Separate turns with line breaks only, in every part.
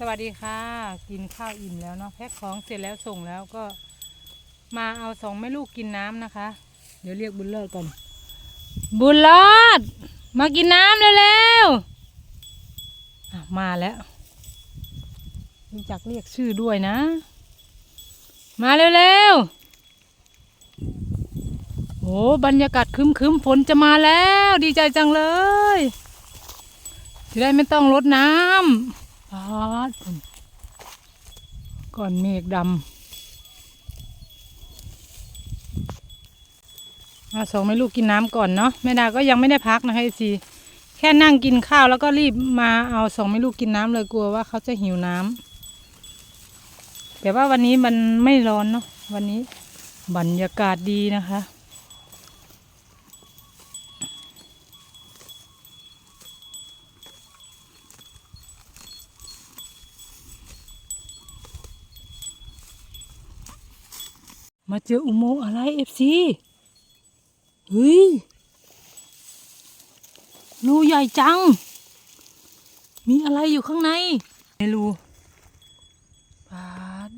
สวัสดีค่ะ กินข้าวอิ่มแล้วเนาะแพ็คของเสร็จแล้วส่งแล้วก็ มาเอาสองแม่ลูกกินน้ำนะคะ เดี๋ยวเรียกบุญเลิศก่อนบุญเลิศมากินน้ำเร็วๆมาแล้วรู้จักเรียกชื่อด้วยนะ มาเร็วๆโอ้บรรยากาศครึ้มๆฝนจะมาแล้ว ดีใจจังเลยจะได้ไม่ต้องรดน้ำาดพุ่นก่อนเมฆดำมาสองแม่ลูกกินน้ำก่อนเนาะแม่ดาก็ยังไม่ได้พักนะคะสิแค่นั่งกินข้าวแล้วก็รีบมาเอาสองแม่ลูกกินน้ำเลยกลัวว่าเขาจะหิวน้ำแต่ว่าวันนี้มันไม่ร้อนเนาะวันนี้บรรยากาศดีนะคะ มาเจออุโมงค์อะไรเอฟซีเฮ้ยรูใหญ่จัง มีอะไรอยู่ข้างในในรูปาด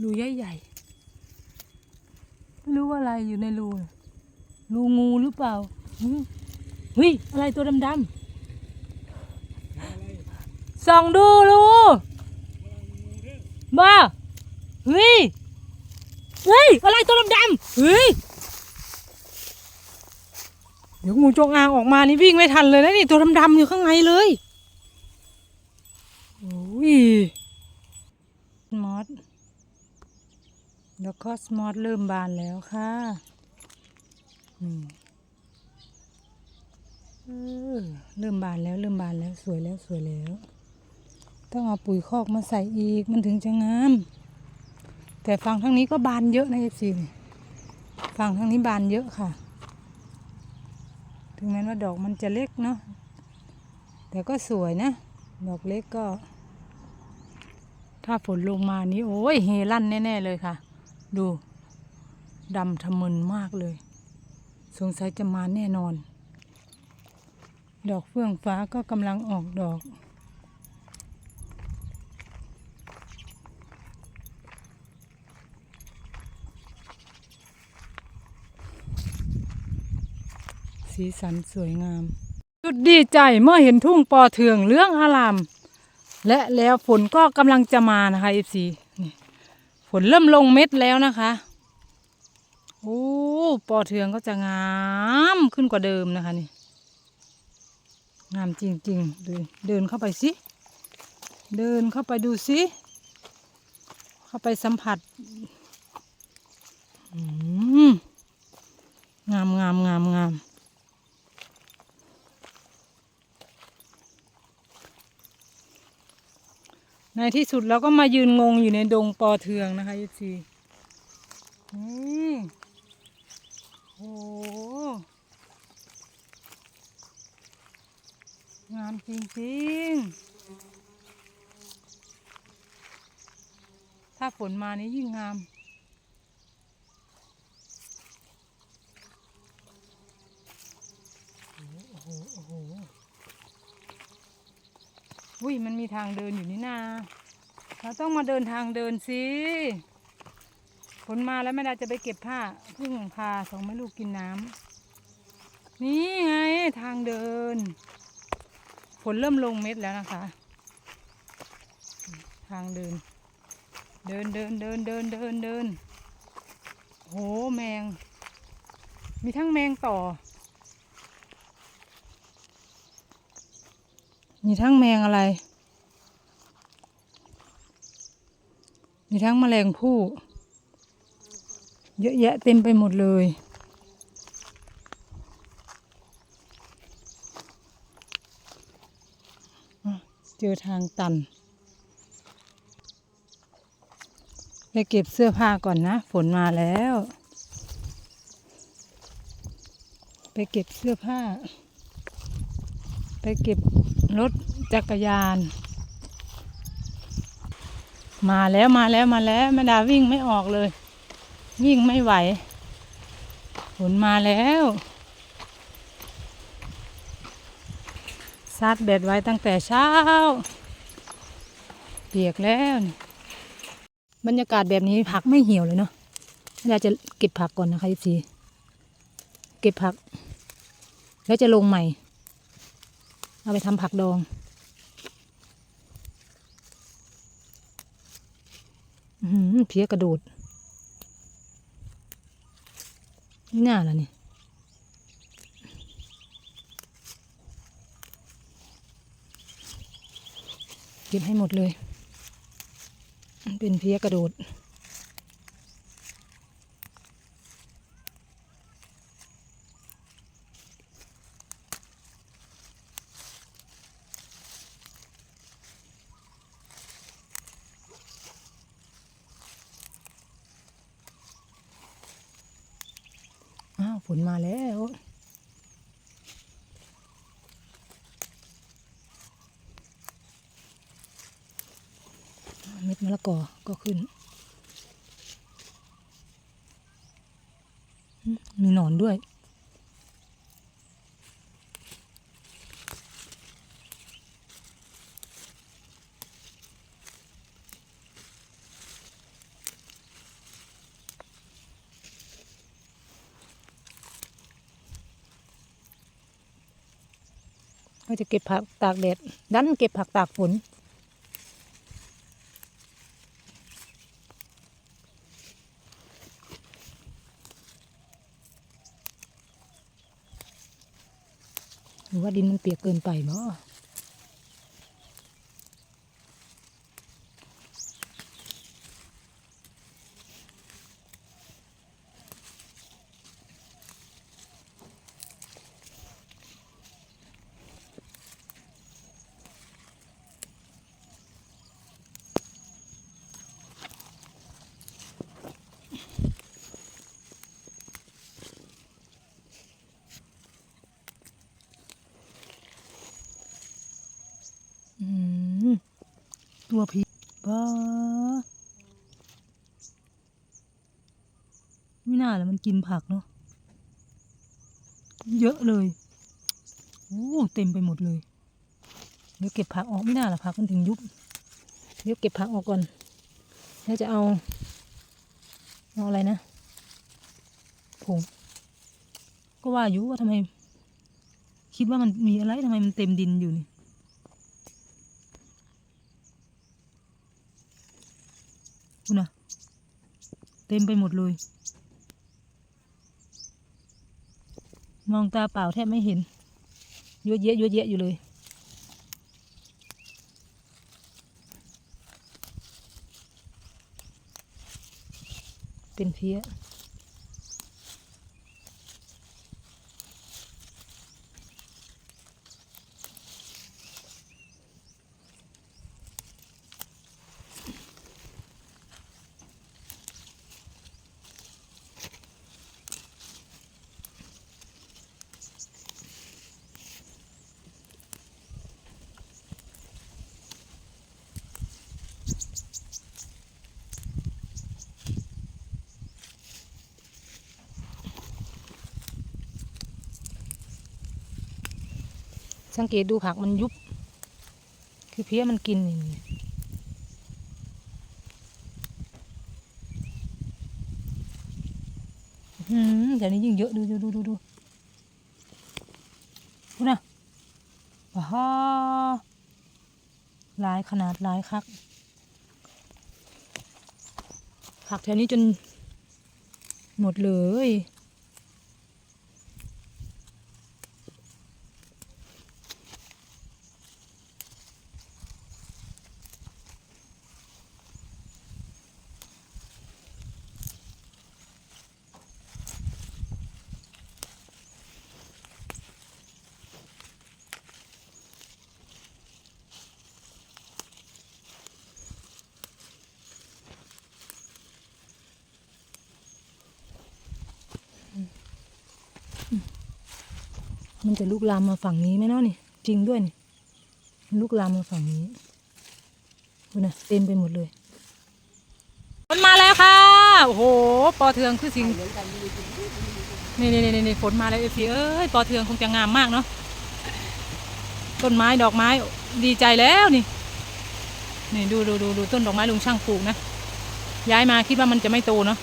รูใหญ่ใหญ่ไม่รู้ว่าอะไรอยู่ในรูรูงูหรือเปล่าเฮ้ยอะไรตัวดำๆส่องดูรูบ้าเฮ้ย เฮ้ย อะไรตัวดำๆเฮ้ย เดี๋ยวงูจงอางออกมานี่วิ่งไม่ทันเลยนะนี่ตัวดำๆอยู่ข้างในเลยโอ้ยมอสแล้วก็สมอสเริ่มบานแล้วค่ะอืมเออเริ่มบานแล้วเริ่มบานแล้วสวยแล้วสวยแล้ว ต้องเอาปุ๋ยคอกมาใส่อีกมันถึงจะงาม แต่ฝั่งทางนี้ก็บานเยอะนะเอฟซีฝั่งทางนี้บานเยอะค่ะ ถึงแม้ว่าดอกมันจะเล็กเนาะแต่ก็สวยนะ ดอกเล็กก็ ถ้าฝนลงมานี้โอ้ยเฮลั่นแน่ ๆ เลยค่ะ ดูดำทะมึนมากเลย สงสัยจะมาแน่นอน ดอกเฟื่องฟ้าก็กำลังออกดอก สีสันสวยงามสุดดีใจเมื่อเห็นทุ่งปอเทืองเรื่องอาราม และแล้วฝนก็กำลังจะมานะคะเอฟซีนี่ฝนเริ่มลงเม็ดแล้วนะคะโอ้ปอเทืองก็จะงามขึ้นกว่าเดิมนะคะนี่งามจริงๆเดินเดินเข้าไปสิ เดินเข้าไปดูสิ เข้าไปสัมผัสงามงามงามงาม ในที่สุดเราก็มายืนงงอยู่ในดงปอเทืองนะคะยี่ซีนี่โอ้งามจริงๆ ถ้าฝนมานี่ยิ่งงาม โอ้โห โอ้โห อุ้ยมันมีทางเดินอยู่นี่นาเราต้องมาเดินทางเดินสิฝนมาแล้วแม่ดาจะไปเก็บผ้าเพิ่งพาสองแม่ลูกกินน้ำนี่ไงทางเดินฝนเริ่มลงเม็ดแล้วนะคะ ทางเดิน เดินเดินเดินเดินเดินเดินโหแมง มีทั้งแมงต่อ มีทั้งแมงอะไร มีทั้งแมลงผู้ เยอะแยะเต็มไปหมดเลย เจอทางตันไปเก็บเสื้อผ้าก่อนนะ ฝนมาแล้ว ไปเก็บเสื้อผ้า ไปเก็บ รถจักรยาน มาแล้วมาแล้วมาแล้วแม่ดาวิ่งไม่ออกเลย วิ่งไม่ไหวฝนมาแล้วซาดแบตไว้ตั้งแต่เช้า เปียกแล้วนี่บรรยากาศแบบนี้ผักไม่เหี่ยวเลยเนาะยาจะเก็บผักก่อนนะคะทีเก็บผัก แล้วจะลงใหม่ เอาไปทำผักดองอือหือเพี้ยกระโดดนี่น่าละนี่เก็บให้หมดเลย เป็นเพี้ยกระโดด ฝนมาแล้ว เม็ดมะละกอก็ขึ้น มีหนอนด้วย ก็จะเก็บผักตากแดดดันเก็บผักตากฝนว่าดินมันเปียกเกินไปเนาะ ตัวผีบ้าไม่น่าเลยมันกินผักเนาะเยอะเลยโอ้เต็มไปหมดเลย เดี๋ยวเก็บผักออกไม่น่าละผักมันถึงยุบ เดี๋ยวเก็บผักออกก่อน แล้วจะเอา เอาอะไรนะผงก็ว่าอยู่ว่าทำไม คิดว่ามันมีอะไรทำไมมันเต็มดินอยู่นี่ คุณอะเต็มไปหมดเลย มองตาเปล่าแทบไม่เห็นเยอะแยะเยอะแยะอยู่เลย เป็นเพี้ย สังเกตดูผักมันยุบ คือเพี้ยมันกินนี่อืมแต่นี้ยิ่งเยอะดูดูดูดูดูดูนะว้าหลายขนาดหลายคักผักแถวนี้จนหมดเลย มันจะลุกลามมาฝั่งนี้ไหมเนาะนี่ จริงด้วยนี่ลุกลามมาฝั่งนี้ดูนะเต็มไปหมดเลยฝนมาแล้วค่ะ โอ้โห ปอเทืองคือสิ่งนี่นี่นี่นี่ฝนมาแล้วเอฟีเอ้ย ปอเทืองคงจะงามมากเนาะ ต้นไม้ดอกไม้ดีใจแล้วนี่ นี่ดูดูดูดูต้นดอกไม้ลุงช่างปลูกนะ ย้ายมาคิดว่ามันจะไม่โตเนาะ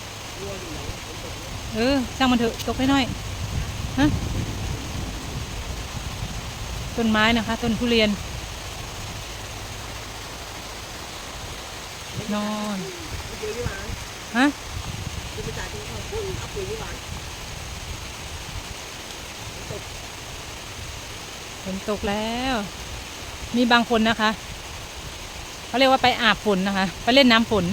เออ ช่างมันเถอะ ตกได้น้อยฮะ ต้นไม้นะคะ ต้นทุเรียนนอนฮะฝนตกแล้ว มีบางคนนะคะเขาเรียกว่าไปอาบฝนนะคะ ไปเล่นน้ำฝน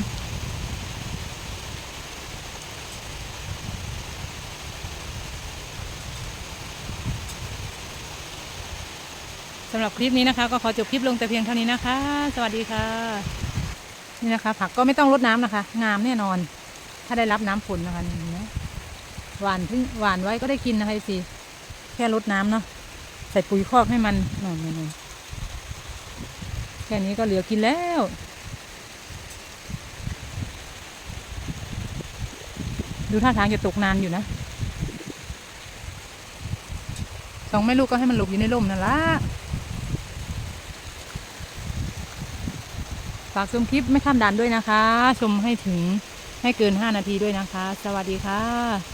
สำหรับคลิปนี้นะคะ ก็ขอจบคลิปลงแต่เพียงเท่านี้นะคะ สวัสดีค่ะ นี่นะคะ ผักก็ไม่ต้องรดน้ำนะคะ งามแน่นอน ถ้าได้รับน้ำฝนนะคะนี่เห็นไหมหวานทิ้งหวานไว้ก็ได้กินนะคะสิแค่รดน้ำเนาะใส่ปุ๋ยคอกให้มันนอนนอนแค่นี้ก็เหลือกินแล้วดูท่าทางจะตกนานอยู่นะสองแม่ลูกก็ให้มันหลบอยู่ในร่มนั่นละ ฝากชมคลิปไม่ข้ามด่านด้วยนะคะ ชมให้ถึงให้เกิน 5 นาทีด้วยนะคะ สวัสดีค่ะ